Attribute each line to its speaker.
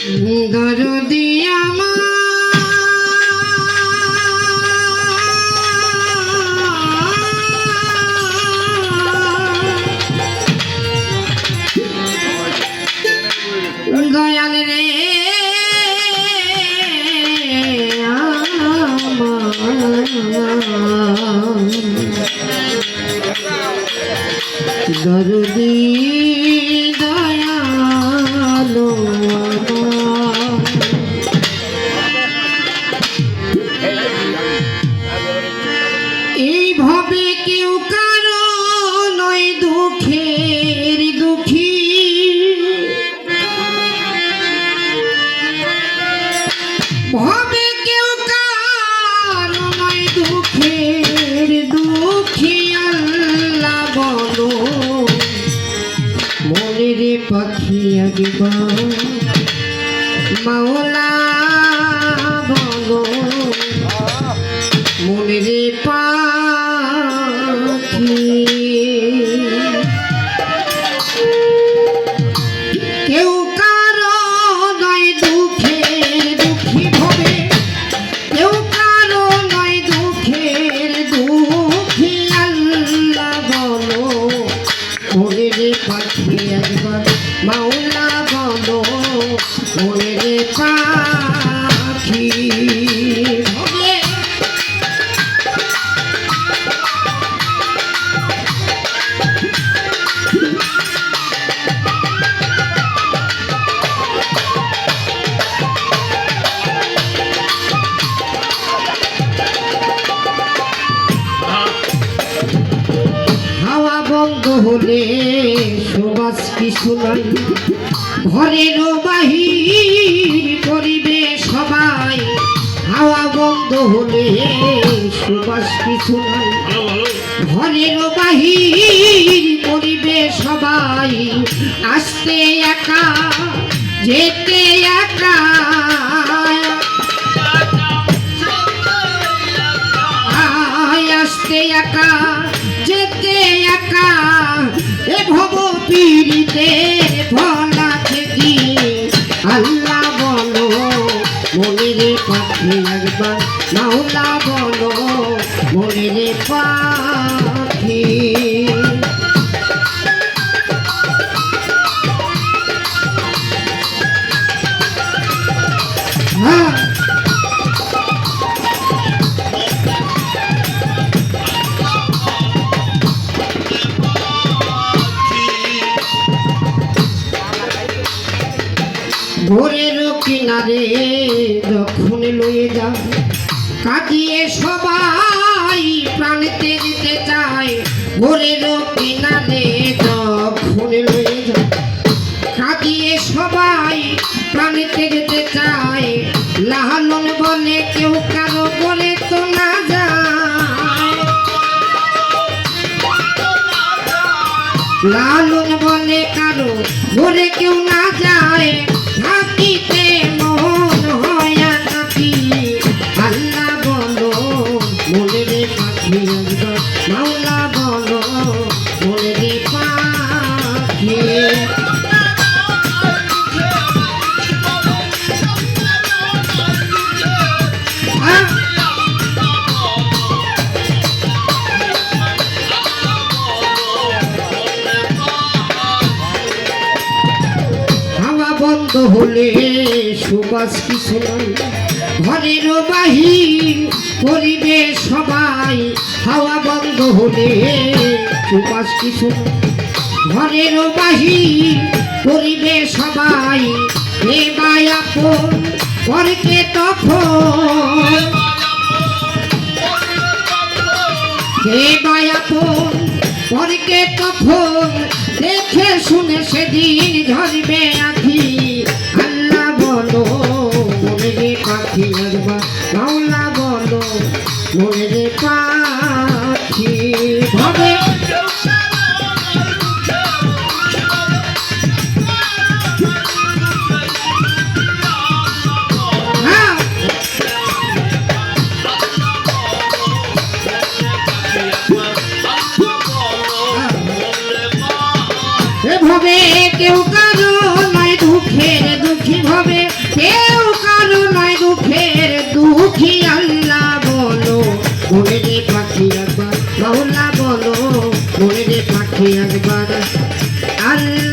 Speaker 1: দরদি আমার। দয়াল রে দরদি দয়ালো দুঃখের দুঃখী। ভাবে কেউ কারও দুঃখের দুঃখী আল্লাহ বলো। মনের পাখি একবার মাওলা হলে সুবাস কি শোনাই ঘরের হলে সুবাস কি শোনাই ঘরের বাহির করিবে সবাই। আসতে একা যেতে একা। আসতে একা যেতে একা। এ ভব পীড়িতে ভলা মনের পাখি একবার মাওলা বলো মনের পাখি। হ্যাঁ কিনারে যখন লয়ে যা, কাটিয়ে সবাই প্রাণীতে দিতে চায়। ভোরের কিনারে যখন লয়ে যা, কাটিয়ে সবাই প্রাণীতে যেতে চায়। লাহালন বলে কেউ কারও বলে তো না লালন বলে কারও ঘরে কেউ না যায়। আল্লাহ বলো মনে রে পাখি। হলে সুবাস কিছু নয় ঘরের বাহির করিবে সবাই হাওয়া বন্ধ হলে সুবাস কিছু ঘরের বাহির করিবে সবাই হে মায়াপন পরকে তখন। হে মায়াপন পরকে তখন। দেখে শুনে সেদিন ঝরবে আখি পাখি মাওলা বলো মনে রে পাখি। ভাবে হ্যাঁ। এভাবে কেউ মনে রে পাখি একবার মাওলা বলো মনে রে পাখি একবার। আল্লাহ